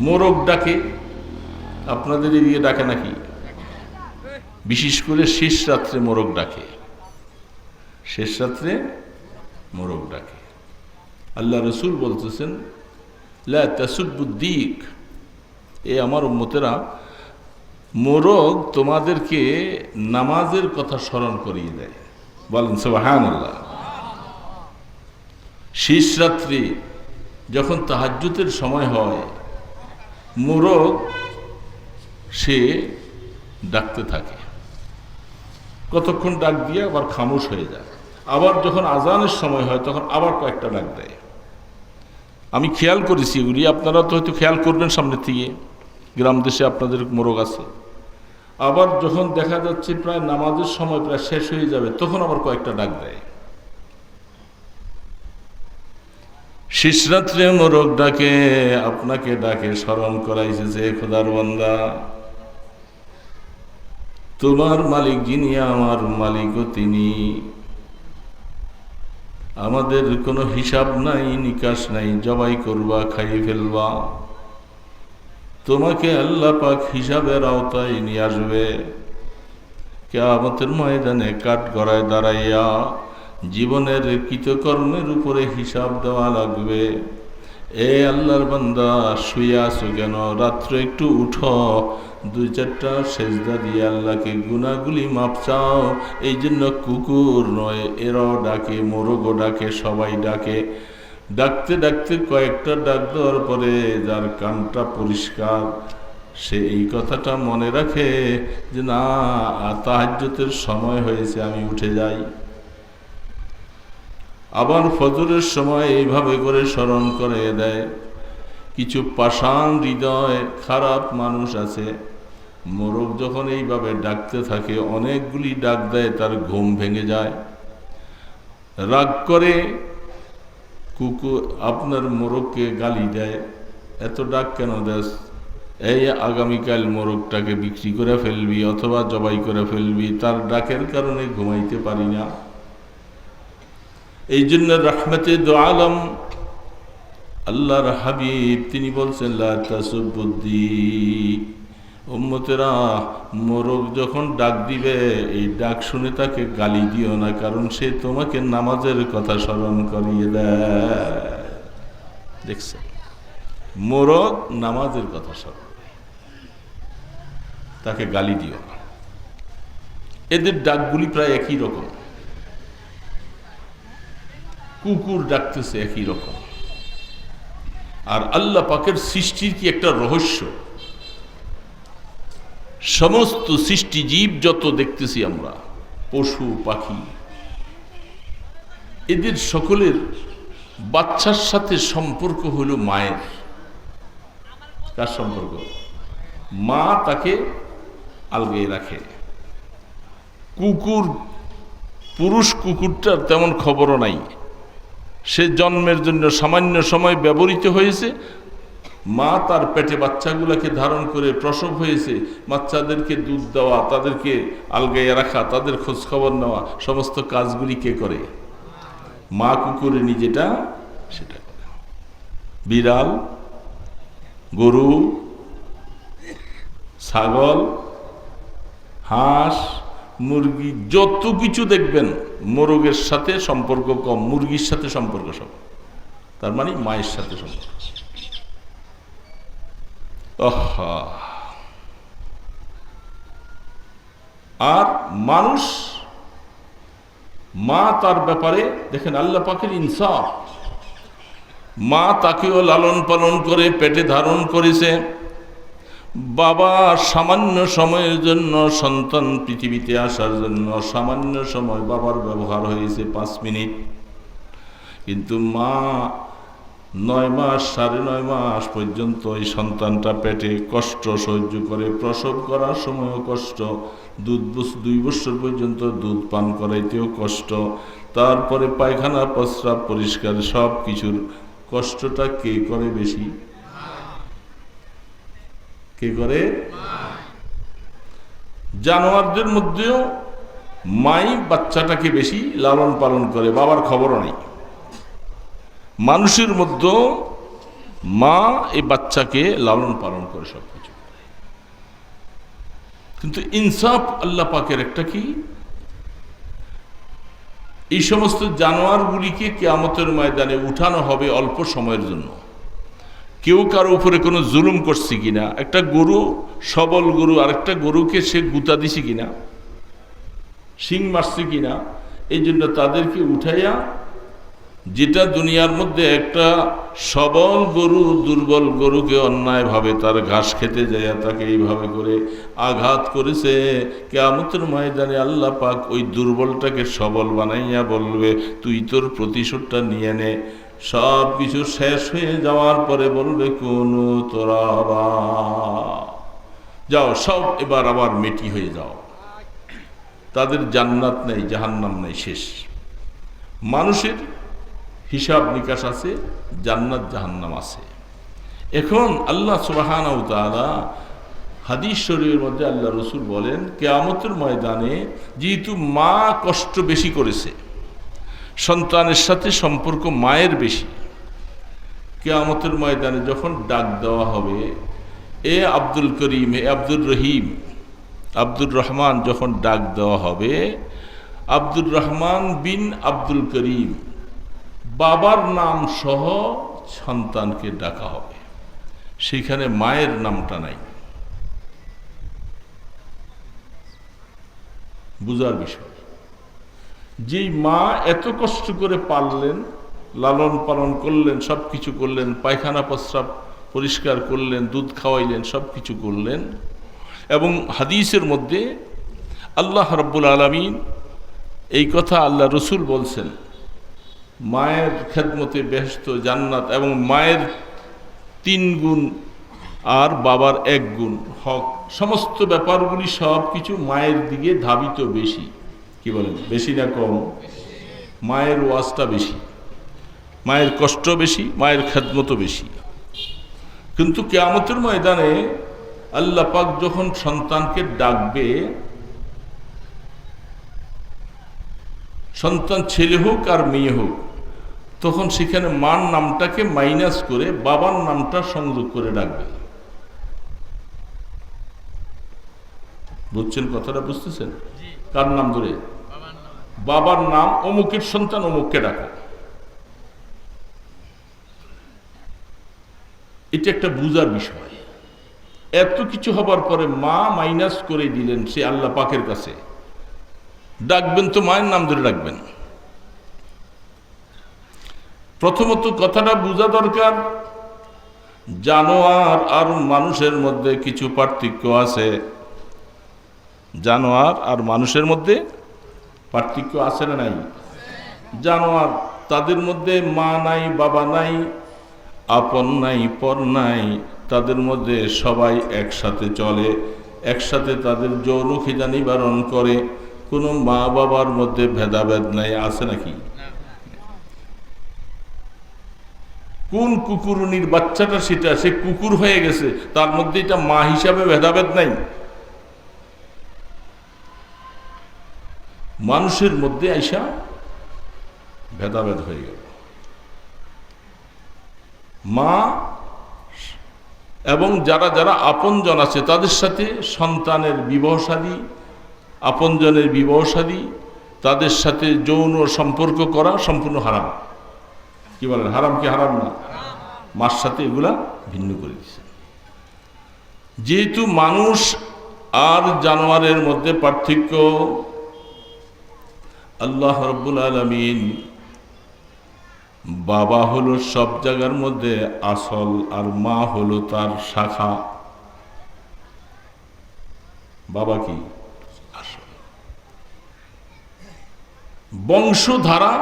মোরগ ডাকে আপনাদের এদিকে ডাকে নাকি? বিশেষ করে শেষ রাত্রে মোরগ ডাকে। শেষ রাত্রে মোরগ ডাকে। আল্লাহ রসুল বলতেছেন, লা তাসুদ্দিক এ আমার উম্মতেরা, মোরগ তোমাদেরকে নামাজের কথা স্মরণ করিয়ে দেয়। বলেন সুবাহান আল্লাহ শেষ রাত্রি যখন তাহাজ্জুতের সময় হয় মোরগ সে ডাকতে থাকে। কতক্ষণ ডাক দিয়ে আবার খামোশ হয়ে যায়। আবার যখন আজানের সময় হয়, তখন আবার কয়েকটা ডাক দেয়। আমি খেয়াল করেছি এগুলি। আপনারা তো হয়তো খেয়াল করবেন সামনে থেকে। গ্রাম দেশে আপনাদের মোরগ আছে। আবার যখন দেখা যাচ্ছে প্রায় নামাজের সময় প্রায় শেষ হয়ে যাবে, তখন আবার কয়েকটা ডাক দেয়। রাত্রে মোরগ ডাকে, আপনাকে ডাকে, স্মরণ করাইছে যে খোদার বন্দা, তোমার মালিক যিনি, আমার মালিকও তিনি। আমাদের কোনো হিসাব নাই, নিকাশ নাই, জবাই করবা, খাইয়ে ফেলবা। তোমাকে আল্লাহ পাক হিসাবের আওতায় নিয়ে আসবে। কে কেয়ামতের ময়দানে কাঠ গড়ায় দাঁড়াইয়া জীবনের কৃতকর্মের উপরে হিসাব দেওয়া লাগবে। এ আল্লাহর বান্দা, শুয়ে আসো কেন? রাত্রে একটু উঠো। দুই চারটা সেজদা দিয়ে আল্লাহকে গুনাগুলি মাপ চাও। এই জন্য কুকুর নয়, এরাও ডাকে, মোরগও ডাকে, সবাই ডাকে। ডাকতে ডাকতে কয়েকটা ডাক দেওয়ার পরে যার কানটা পরিষ্কার, সে এই কথাটা মনে রাখে যে, না, তাহাজ্যতের সময় হয়েছে, আমি উঠে যাই। আবার ফজরের সময় এইভাবে করে স্মরণ করে দেয়। কিছু পাষাণ হৃদয় খারাপ মানুষ আছে। মোরগ যখন এইভাবে ডাকতে থাকে, অনেকগুলি ডাক দেয়, তার ঘুম ভেঙে যায়। রাগ করে কুকুর আপনার মোরগকে গালি দেয়। এত ডাক কেন দেস? এই আগামীকাল মোরগটাকে বিক্রি করে ফেলবি অথবা জবাই করে ফেলবি, তার ডাকের কারণে ঘুমাইতে পারি না। এই জন্য রহমতে দো আলম আল্লাহর হাবিব, তিনি বলছেন লাসুবুদ্দি উম্মতেরা, মোরগ যখন ডাক দিবে, এই ডাক শুনে তাকে গালি দিও না, কারণ সে তোমাকে নামাজের কথা স্মরণ করিয়ে দেয়। দেখছে মোরগ নামাজের কথা স্মরণ তাকে গালি দিও না। এদের ডাকগুলি প্রায় একই রকম। কুকুর ডাকতেছে একই রকম। আর আল্লাহ পাকের সৃষ্টির কি একটা রহস্য? সমস্ত সৃষ্টি জীব যত দেখতেছি আমরা, পশু, পাখি, এদের সকলের বাচ্চার সাথে সম্পর্ক হলো মায়ের। কার সম্পর্ক? মা তাকে আলগে রাখে। কুকুর, পুরুষ কুকুরটার তেমন খবরও নাই। সে জন্মের জন্য সামান্য সময় ব্যবহৃত হয়েছে। মা তার পেটে বাচ্চাগুলোকে ধারণ করে প্রসব হয়েছে। বাচ্চাদেরকে দুধ দেওয়া, তাদেরকে আলগাইয়া রাখা, তাদের খোঁজ খবর নেওয়া, সমস্ত কাজগুলি কে করে? মা কুকুরে নিজেটা সেটা। করে বিড়াল, গরু, ছাগল, হাঁস মুরগি যত কিছু দেখবেন, মোরগের সাথে সম্পর্ক কম, মুরগির সাথে সম্পর্ক সব। তার মানে মায়ের সাথে সম্পর্ক। আর মানুষ, মা তার ব্যাপারে দেখেন আল্লাহ পাখির ইনসাফ। মা তাকেও লালন পালন করে, পেটে ধারণ করেছে। বাবা সামান্য সময়ের জন্য সন্তান পৃথিবীতে আসার জন্য সামান্য সময় বাবার ব্যবহার হয়েছে পাঁচ মিনিট। কিন্তু মা নয় মাস, সাড়ে নয় মাস পর্যন্ত এই সন্তানটা পেটে কষ্ট সহ্য করে, প্রসব করার সময়ও কষ্ট, দুধ দুই বছর পর্যন্ত দুধ পান করাইতেও কষ্ট, তারপরে পায়খানা প্রস্রাব পরিষ্কার সব কিছুর কষ্টটা কে করে বেশি? কে করে? জানোয়ারদের মধ্যেও মাই বাচ্চাটাকে বেশি লালন পালন করে, বাবার খবরও নেই। মানুষের মধ্যেও মা এই বাচ্চাকে লালন পালন করে সব কিছু কিন্তু ইনসাফ আল্লাহ পাকের একটা কি? এই সমস্ত জানোয়ারগুলিকে কেয়ামতের ময়দানে উঠানো হবে অল্প সময়ের জন্য। কেউ কারও উপরে কোনো জুলুম করছে কিনা, একটা গরু, সবল গরু, আরেকটা গরুকে সে গুতা দিছে কিনা, শিং মারছে কিনা, এই জন্য তাদেরকে উঠাইয়া যেটা দুনিয়ার মধ্যে একটা সবল গরু, দুর্বল গরুকে অন্যায়ভাবে তার ঘাস খেতে যায় তাকে এইভাবে করে আঘাত করেছে কেমতের ময়দানে আল্লাহ পাক ওই দুর্বলটাকে সবল বানাইয়া বলবে, তুই তোর প্রতিশোধটা নিয়ে নে। সব কিছু শেষ হয়ে যাওয়ার পরে বলবে, কোন তোরা যাও, সব এবার আবার মেটি হয়ে যাও। তাদের জান্নাত নেই, জাহান্নাম নেই, শেষ। মানুষের হিসাব নিকাশ আছে, জান্নাত, জাহান্নাম আছে। এখন আল্লাহ সুবাহান হাদিস শরীরের মধ্যে আল্লাহ রসুল বলেন, কেয়ামতের ময়দানে যেহেতু মা কষ্ট বেশি করেছে সন্তানের সাথে সম্পর্ক মায়ের বেশি। কেয়ামতের ময়দানে যখন ডাক দেওয়া হবে, এ আব্দুল করিম, এ আব্দুর রহিম, আব্দুর রহমান যখন ডাক দেওয়া হবে, আব্দুর রহমান বিন আব্দুল করিম বাবার নাম সহ সন্তানকে ডাকা হবে। সেখানে মায়ের নামটা নাই। বুঝার বিষয়। যেই মা এত কষ্ট করে পাললেন, লালন পালন করলেন সব কিছু করলেন, পায়খানা প্রস্রাব পরিষ্কার করলেন, দুধ খাওয়াইলেন সব কিছু করলেন। এবং হাদিসের মধ্যে আল্লাহ রব্বুল আলমিন এই কথা আল্লাহ রসুল বলছেন, মায়ের খেদমতে ব্যস্ত জান্নাত এবং মায়ের তিন গুণ আর বাবার এক গুণ হক, সমস্ত ব্যাপারগুলি সব কিছু মায়ের দিকে ধাবিত বেশি। কি বলেন? বেশি না কম? মায়ের ওয়াজটা বেশি। মায়ের কষ্ট বেশি মায়ের খেদমতও বেশি। কিন্তু কেয়ামতের ময়দানে আল্লাহ পাক যখন সন্তানকে ডাকবে সন্তান ছেলে হোক আর মেয়ে হোক তখন সেখানে মার নামটাকে মাইনাস করে বাবার নামটা সংযোগ করে ডাকবে। বুঝছেন কথাটা বুঝতেছেন? কার নাম ধরে? বাবার নাম অমুকের সন্তান অমুককে ডাকো। এটা একটা বুজার বিষয়। এত কিছু হবার পরে মা মাইনাস করে দিলেন সে আল্লাহ পাকের কাছে। ডাকবেন তো মায়ের নাম ধরে ডাকবেন। প্রথমত কথাটা বোঝা দরকার, জানোয়ার আর মানুষের মধ্যে কিছু পার্থক্য আছে। জানোয়ার আর মানুষের মধ্যে পার্থক্য আছে না নাই? জানোয়ার, তাদের মধ্যে মা নাই, বাবা নাই, আপন নাই, পর নাই, তাদের মধ্যে সবাই একসাথে চলে, একসাথে তাদের যৌন খিদা নিবারণ করে, কোনো মা বাবার মধ্যে ভেদাভেদ নাই, আছে নাকি? কোন কুকুরনির বাচ্চাটা সেটা, সে কুকুর হয়ে গেছে, তার মধ্যে এটা মা হিসাবে ভেদাভেদ নাই? মানুষের মধ্যে আইসা ভেদাভেদ হয়ে গেল। মা এবং যারা যারা আপনজন আছে, তাদের সাথে সন্তানের বিবাহসাদী, আপনজনের বিবাহসাদী, তাদের সাথে যৌন সম্পর্ক করা সম্পূর্ণ হারাম। কি বলেন, হারাম কি হারাম না? মার সাথে এগুলা ভিন্ন করে দিছে। যেহেতু মানুষ আর জানোয়ারের মধ্যে পার্থক্য আল্লাহ রব্বুল আলমিন বাবা হলো সব জায়গার মধ্যে আসল আর মা হলো তার শাখা। বাবা কি? আসল। বংশধারা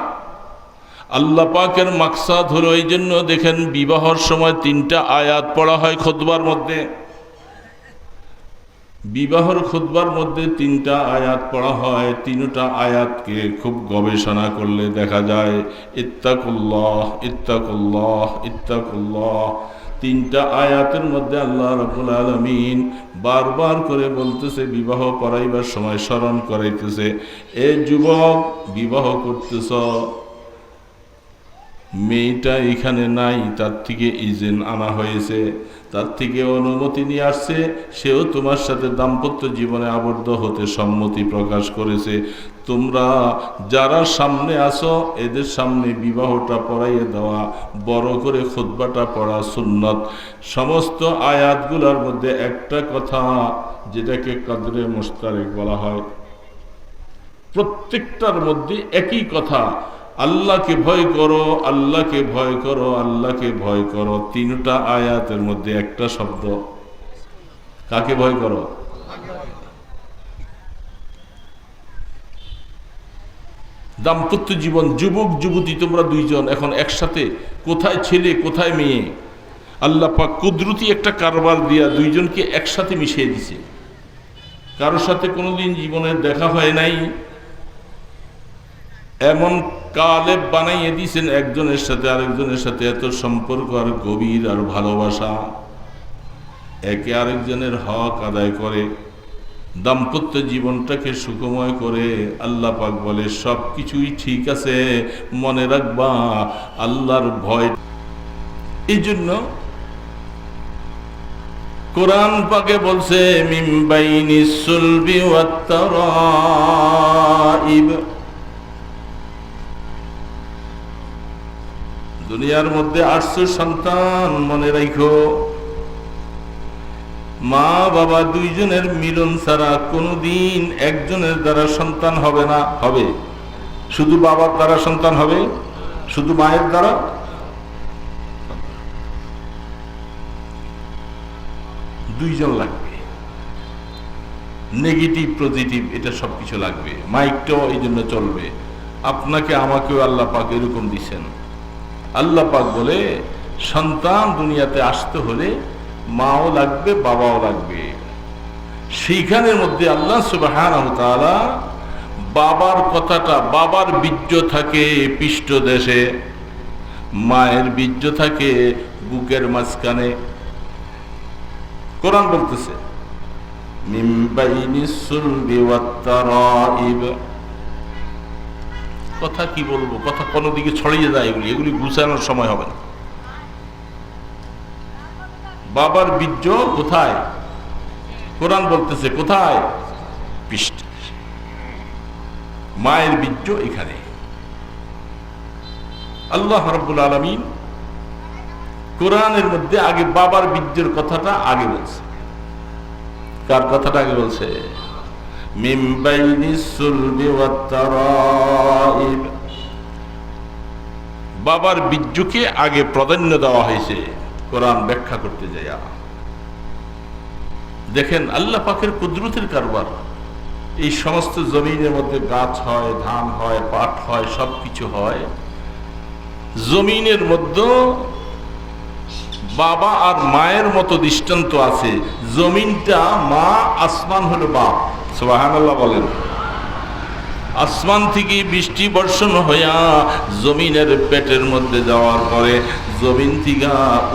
আল্লাহ পাকের মাকসাদ হলো এই জন্য দেখেন বিবাহর সময় তিনটা আয়াত পড়া হয় খোদবার মধ্যে। বিবাহর খুদ্বার মধ্যে তিনটা আয়াত পড়া হয়। তিনটা আয়াতকে খুব গবেষণা করলে দেখা যায়, ইত্তাকুল্লাহ ইত্তাকুল্লাহ ইত্তাকুল্লাহ। তিনটা আয়াতের মধ্যে আল্লাহ রবুল আলমিন বারবার করে বলতেছে, বিবাহ পড়াইবার সময় স্মরণ করাইতেছে, এ যুবক, বিবাহ করতেছ মেয়েটা এখানে নাই, তার থেকে ইজেন আনা হয়েছে। তার থেকে অনুমতি নিয়ে আসছে, সেও তোমার সাথে দাম্পত্য জীবনে আবদ্ধ হতে সম্মতি প্রকাশ করেছে। তোমরা যারা সামনে আসো এদের সামনে বিবাহটা পড়াইয়ে দেওয়া, বড় করে খুদ্বাটা পড়া সুন্নত। সমস্ত আয়াতগুলোর মধ্যে একটা কথা যেটাকে কদরে মোস্তারেক বলা হয়। প্রত্যেকটার মধ্যে একই কথা আল্লাহকে ভয় করো, আল্লাহকে ভয় করো, আল্লাহকে ভয় করো। তিনটা আয়াতের মধ্যে একটা শব্দ। কাকে ভয় করো? দাম্পত্য জীবন, যুবক, যুবতী, তোমরা দুইজন এখন একসাথে। কোথায় ছেলে, কোথায় মেয়ে? আল্লাহ কুদরতি একটা কারবার দিয়া দুইজনকে একসাথে মিশিয়ে দিছে। কারোর সাথে কোনোদিন জীবনে দেখা হয় নাই। এমন কালেব বানাইয়ে দিয়েছেন একজনের সাথে আরেকজনের সাথে এত সম্পর্ক আর গভীর আর ভালোবাসা। একে আরেকজনের হক আদায় করে, দাম্পত্য জীবনটাকে সুখময় করে। আল্লাহ পাক বলে, সব কিছুই ঠিক আছে, মনে রাখবা, আল্লাহর ভয়। এই জন্য কোরআন পাকে বলছে মিম্বাইনি সুলবি ওয়াত্তারাইব দুনিয়ার মধ্যে আটশো সন্তান মনে রাখো মা, বাবা দুইজনের মিলন ছাড়া কোনোদিন একজনের দ্বারা সন্তান হবে না। হবে। শুধু বাবার দ্বারা সন্তান হবে? শুধু মায়ের দ্বারা? দুইজন লাগবে। নেগেটিভ, পজিটিভ, এটা সবকিছু লাগবে। মাইকটাও এই জন্য চলবে। আপনাকে, আমাকেও আল্লাহ পাক এরকম দিছেন। আল্লাহ পাক বলে, সন্তান দুনিয়াতে আসতে হলে মাও লাগবে, বাবাও লাগবে। সেইখানের মধ্যে আল্লাহ সুবাহ বাবার কথাটা, বাবার বীর্য থাকে পৃষ্ঠ দেশে, মায়ের বীর্য থাকে বুকের মাঝখানে। কোরআন বলতেছে মিম্বাইনি সুলবি ওয়াত্তারাইব কথা কি বলব? কথা কোনো দিকে ছড়িয়ে যায় এগুলি। এগুলি গুছানোর সময় হবে না। বাবার বীর্য কোথায়? কোরআন বলতেছে, কোথায়? পৃষ্ঠ। মায়ের বীর্য এখানে। আল্লাহ রব্বুল আলমিন কোরআনের মধ্যে আগে বাবার বীর্যের কথাটা আগে বলছে। কার কথাটা আগে বলছে? বাবার বীর্যকে আগে প্রাধান্য দেওয়া হয়েছে। কোরআন ব্যাখ্যা করতে যাইয়া। দেখেন, আল্লাহ পাকের কুদরতের কারবার। এই সমস্ত জমিনের মধ্যে গাছ হয়, ধান হয়, পাট হয় সব কিছু হয়। জমিনের মধ্যে বাবা আর মায়ের মতো দৃষ্টান্ত আছে। জমিনটা মা, আসমান হলো বাপ। সোহানাল্লাহ বলেন। আসমান থেকে বৃষ্টি বর্ষণ হইয়া জমিনের পেটের মধ্যে যাওয়ার পরে জমিন থেকে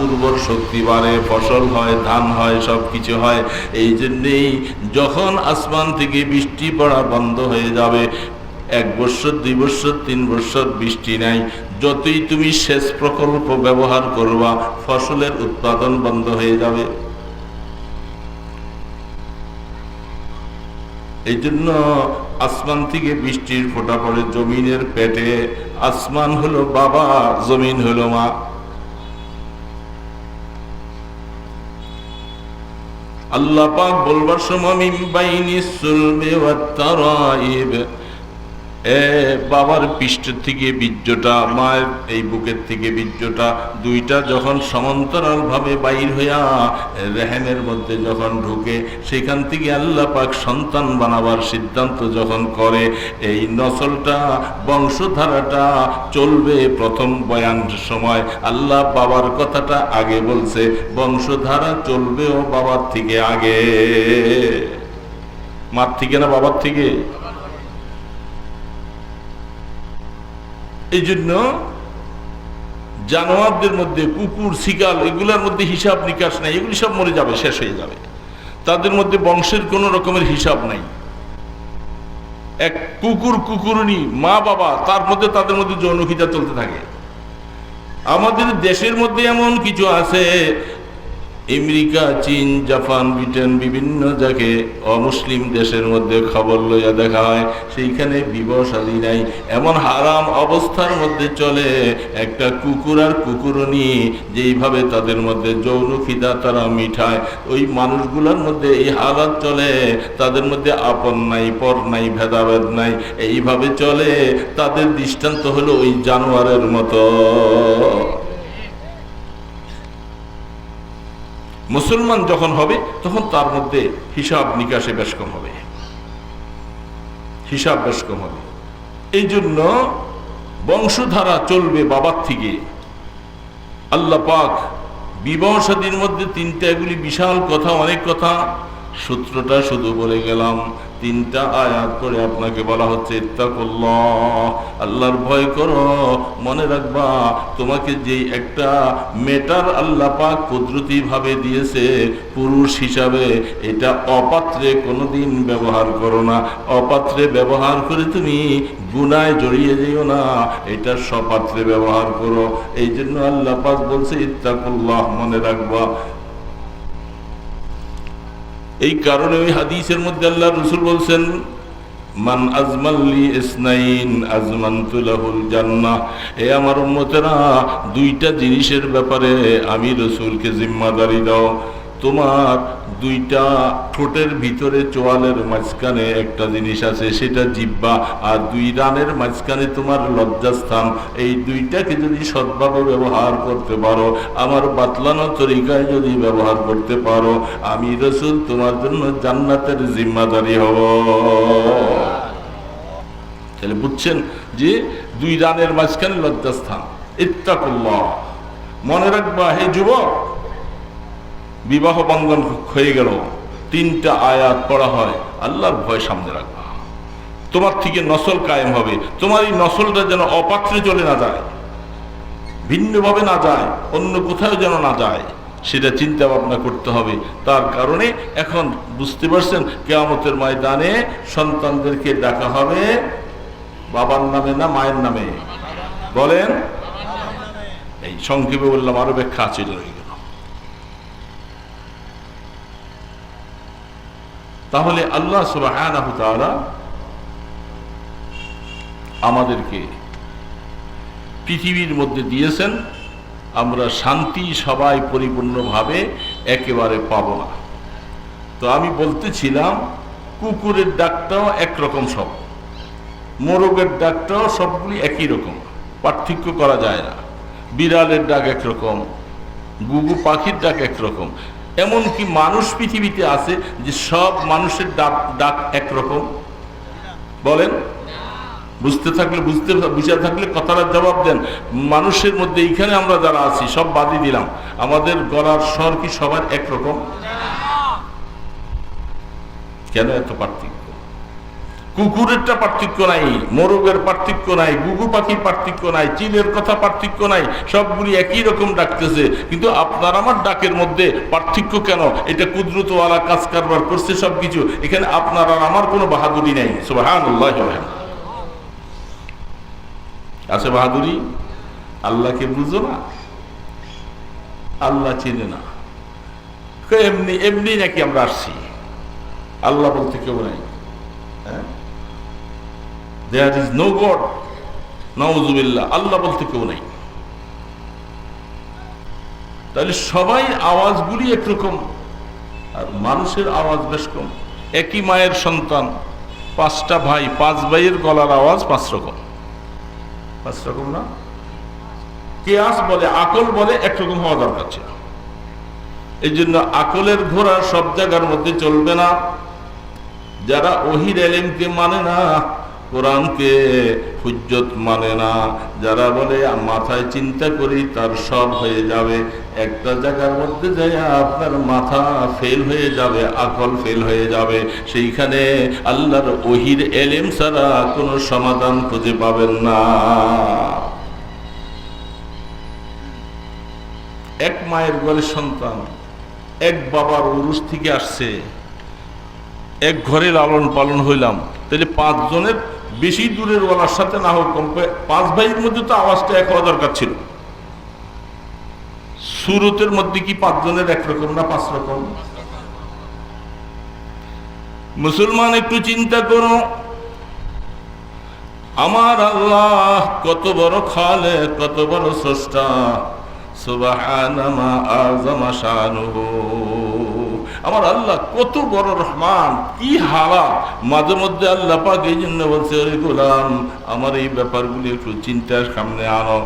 উর্বর শক্তি বাড়ে, ফসল হয়, ধান হয় সব কিছু হয়। এই জন্যেই যখন আসমান থেকে বৃষ্টি পড়া বন্ধ হয়ে যাবে, এক বছর, দুই বছর, তিন বছর বৃষ্টি নাই। যতই তুমি সেচ প্রকল্প ব্যবহার করবা, ফসলের উৎপাদন বন্ধ হয়ে যাবে। এই জন্য আসমান থেকে বৃষ্টির ফোটা পড়ে জমিনের পেটে। আসমান হলো বাবা, জমিন হলো মা। আল্লাহ বলবার সময় এ বাবার পৃষ্ঠ থেকে বীর্যটা, মায়ের এই বুকের থেকে বীর্যটা দুইটা যখন সমান্তরাল ভাবে বাইর হইয়া রেহেনের মধ্যে যখন ঢুকে, সেখান থেকে আল্লাহ পাক সন্তান বানাবার সিদ্ধান্ত যখন করে, এই নসলটা, বংশধারাটা চলবে প্রথম বয়ান সময়। আল্লাহ বাবার কথাটা আগে বলছে, বংশধারা চলবেও বাবার থেকে আগে। মার থেকে না বাবার থেকে? এই জন্য জানোয়ারদের মধ্যে কুকুর, শিকাল, এগুলোর মধ্যে হিসাব নিকাশ নাই, এগুলি সব মরে যাবে, শেষ হয়ে যাবে। তাদের মধ্যে বংশের কোনো রকমের হিসাব নাই। এক কুকুর কুকুরনি, মা বাবা, তার মধ্যে তাদের মধ্যে যৌনখিতা চলতে থাকে। আমাদের দেশের মধ্যে এমন কিছু আছে আমেরিকা, চীন, জাপান, ব্রিটেন বিভিন্ন জায়গায় অমুসলিম দেশের মধ্যে খবর লইয়া দেখা হয় সেইখানে বিবাহ শাদী নাই। এমন হারাম অবস্থার মধ্যে চলে একটা কুকুর আর কুকুরনি যেইভাবে তাদের মধ্যে যৌন খিদা তারা মিঠায়। ওই মানুষগুলোর মধ্যে এই হালাত চলে, তাদের মধ্যে আপন নাই, পর নাই, ভেদাভেদ নাই। এইভাবে চলে, তাদের দৃষ্টান্ত হলো ওই জানোয়ারের মতো। মুসলমান যখন হবে, তখন তার মধ্যে হিসাব নিকাশে বেশ কম হবে। হিসাব বেশ কম হবে। এই জন্য বংশধারা চলবে বাবার থেকে। আল্লাহ পাক বিবাহ সাদীর মধ্যে তিনটা এগুলি বিশাল কথা, অনেক কথা। সূত্রটা শুধু বলে গেলাম। তিনটা আয়াত করে আপনাকে বলা হচ্ছে, ইত্তাকুল্লাহ, আল্লাহর ভয় করো, মনে রাখবা, তোমাকে যেই একটা মেটার আল্লাহ পাক কুদরতি ভাবে দিয়েছে, পুরুষ হিসাবে, এটা অপাত্রে কোনোদিন ব্যবহার করো না। অপাত্রে ব্যবহার করে তুমি গুনায় জড়িয়ে যেও না, এটা সপাত্রে ব্যবহার করো। এই জন্য আল্লাহ পাক বলছে, ইত্তাকুল্লাহ, মনে রাখবা এই কারণে ওই হাদিসের মধ্যে আল্লাহ রসুল বলছেন, মান এ আমার উম্মতেরা, দুইটা জিনিসের ব্যাপারে আমি রসুলকে জিম্মাদারি দাও। তোমার দুইটা ঠোঁটের ভিতরে চোয়ালের মাঝখানে একটা জিনিস আছে, সেটা জিব্বা আর দুই রানের মাঝখানে তোমার লজ্জাস্থান। এই দুইটাকে যদি সৎভাবে ব্যবহার করতে পারো, আমার বাতলানো তরিকায় যদি ব্যবহার করতে পারো, আমি রসুল তোমার জন্য জান্নাতের জিম্মাদারি হব। তাহলে বুঝছেন যে দুই রানের মাঝখানে লজ্জাস্থান। ইত্তাকুল্লাহ। মনে রাখবা, হে যুবক বিবাহ বন্ধন হয়ে গেল। তিনটা আয়াত পড়া হয়, আল্লাহর ভয় সামনে রাখবা। তোমার থেকে নসল কায়েম হবে। তোমার এই নসলটা যেন অপাত্রে চলে না যায়, ভিন্নভাবে না যায়, অন্য কোথাও যেন না যায়, সেটা চিন্তা ভাবনা করতে হবে। তার কারণে এখন বুঝতে পারছেন, কেয়ামতের ময়দানে সন্তানদেরকে ডাকা হবে বাবার নামে না মায়ের নামে। বলেন? এই সংক্ষেপে বললাম, আরও ব্যাখ্যা আছে এটা রয়ে গেল তাহলে আল্লাহ সুবাহ আমাদেরকে পৃথিবীর মধ্যে দিয়েছেন, আমরা শান্তি সবাই পরিপূর্ণভাবে একেবারে পাব না। তো আমি বলতেছিলাম, কুকুরের ডাকটাও একরকম সব, মোরগের ডাকটাও সবগুলি একই রকম, পার্থক্য করা যায় না। বিড়ালের ডাক একরকম, গুগু পাখির ডাক একরকম এমনকি মানুষ পৃথিবীতে আছে যে সব মানুষের ডাক ডাক একরকম। বলেন? বুঝতে থাকলে বুঝতে, বুঝে থাকলে কথাটার জবাব দেন। মানুষের মধ্যে এইখানে আমরা যারা আছি, সব বাদি দিলাম। আমাদের গলার স্বর কি সবার একরকম? কেন এত পার্থক্য? কুকুরেরটা পার্থক্য নাই, মোরগের পার্থক্য নাই, গুগু পাখির পার্থক্য নাই চিলের কথা পার্থক্য নাই, সবগুলি একই রকম ডাকতেছে। কিন্তু আপনার আমার ডাকের মধ্যে পার্থক্য কেন? এটা কুদরতওয়ালা কাজ কারবার করছে সবকিছু। এখানে আপনার আর আমার কোনো বাহাদুরি নাই। সুবাহান আছে বাহাদুরি? আল্লাহকে বুঝো না। আল্লাহ চিনে না। এমনি এমনি নাকি আমরা আসছি। আল্লাহ বলতে কেউ নাই। হ্যাঁ? দেয়ার ইজ নো গড নওজুবিল্লাহ আল্লাহ বলতে কেউ নাই। তাহলে সবাই আওয়াজগুলি একরকম, আর মানুষের আওয়াজ বেশ কম। একই মায়ের সন্তান, পাঁচটা ভাই, পাঁচ ভাইয়ের গলার আওয়াজ পাঁচ রকম। পাঁচ রকম না? কেয়াস বলে, আকল বলে, একরকম হওয়া দরকার ছিল। এই জন্য আকলের ঘোড়া সব জায়গার মধ্যে চলবে না। যারা ওহির এলেমকে মানে না কোরআনকে হুজ্জত মানে না। যারা বলে মাথায় চিন্তা করি, তার সব হয়ে যাবে। একটা জায়গার মধ্যে যাই আপনার মাথা ফেল হয়ে যাবে, আকল ফেল হয়ে যাবে। সেইখানে আল্লাহর ওহির এলেম ছাড়া কোনো সমাধান খুঁজে পাবেন না। এক মায়ের গলে সন্তান, এক বাবার উরুষ থেকে আসছে, এক ঘরে লালন পালন হইলাম। তাহলে পাঁচজনের বেশি দূরের ওয়ালার সাথে না হোক পাঁচ ভাইয়ের মধ্যে তো আওয়াজটা এক হওয়া দরকার ছিল। সুরতের মধ্যে কি পাঁচজনের একরকম না পাঁচ রকম? মুসলমান একটু চিন্তা করো। আমার আল্লাহ কত বড় খালে কত বড় স্রষ্টা। সুবহানামা আযমা শানুহু। আমার আল্লাহ কত বড় রহমান, কি হালা মাঝে মধ্যে আল্লাহ পাক এই জন্য বলছে, ওরে গোলাম, আমার এই ব্যাপারগুলি একটু চিন্তার সামনে আনো।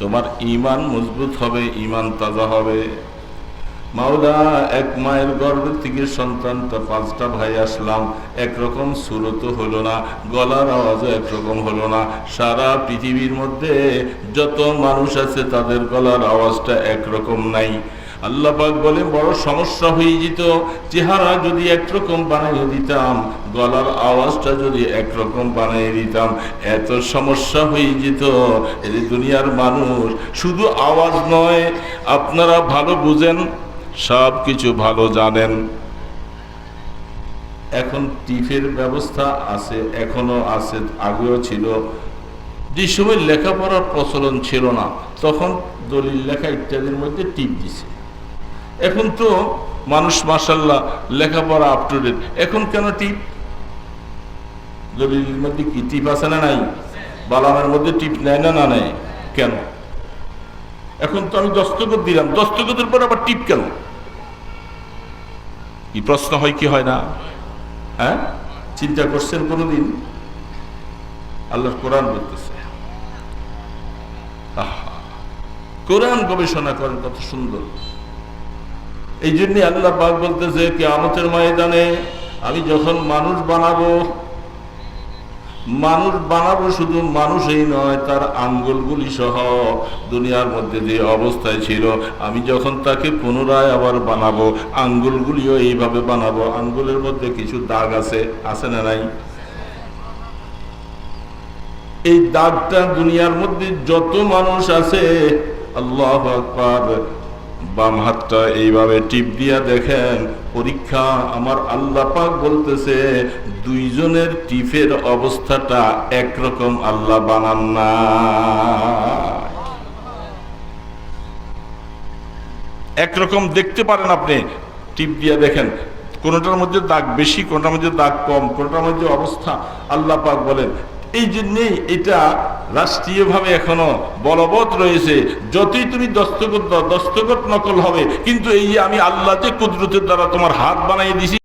তোমার ইমান মজবুত হবে ইমান তাজা হবে। মাওলা, এক মায়ের গর্ভ থেকে সন্তানটা পাঁচটা ভাই আসলাম। একরকম সুরত হলো না, গলার আওয়াজও একরকম হলো না। সারা পৃথিবীর মধ্যে যত মানুষ আছে, তাদের গলার আওয়াজটা একরকম নাই। আল্লাহ পাক বলে বড় সমস্যা হয়ে যেত। চেহারা যদি একরকম বানিয়ে দিতাম, গলার আওয়াজটা যদি একরকম বানিয়ে দিতাম, এত সমস্যা হয়ে যেত। এই দুনিয়ার মানুষ, শুধু আওয়াজ নয়, আপনারা ভালো বুঝেন, সব কিছু ভালো জানেন। এখন টিফের ব্যবস্থা আছে, এখনও আছে, আগেও ছিল। যে সময় লেখাপড়ার প্রচলন ছিল না, তখন দলিল লেখা ইত্যাদির মধ্যে টিপ দিছে। এখন তো মানুষ মাসাল্লাহ লেখাপড়া আপ টু ডেট এখন কেন টিপ? দলিলের মধ্যে কি টিপ আছে না নাই? বালামের মধ্যে টিপ নেয় না না নেয়? কেন? এখন তো আমি দস্তখত দিলাম। দস্তখতের পর আবার টিপ কেন? কি প্রশ্ন হয় কি হয় না? হ্যাঁ? চিন্তা করছেন কোনোদিন? আল্লাহ কোরআন বলতেছে। কোরআন গবেষণা করেন কত সুন্দর। এই জন্য আল্লাহ পাক বলতেছে কি আমতের ময়দানে আমি যখন মানুষ বানাবো মানুষ বানাবো শুধু মানুষই নয়, তার আঙ্গুলগুলি সহ দুনিয়ার মধ্যে যে অবস্থায় ছিল, আমি যখন তাকে পুনরায় আবার বানাবো, আঙ্গুলগুলিও এইভাবে বানাবো, আঙ্গুলের মধ্যে কিছু দাগ আছে আছে না নাই? এই দাগটা দুনিয়ার মধ্যে যত মানুষ আছে, আল্লাহ বাম হাতটা এইভাবে টিপ দিয়া দেখেন, পরীক্ষা আমার আল্লাহ পাক বলতেছে, দুইজনের টিপের অবস্থাটা একরকম আল্লাহ বানান না। একরকম দেখতে পারেন আপনি টিপ দিয়া দেখেন, কোনটার মধ্যে দাগ বেশি, কোনটার মধ্যে দাগ কম, কোনটার মধ্যে অবস্থা, আল্লাহ পাক বলেন এই জন্যেই এটা রাষ্ট্রীয়ভাবে এখনও বলবৎ রয়েছে। যতই তুমি দস্তগত দস্তখত নকল হবে, কিন্তু এই যে আমি আল্লাহ যে কুদরতের দ্বারা তোমার হাত বানাই দিছি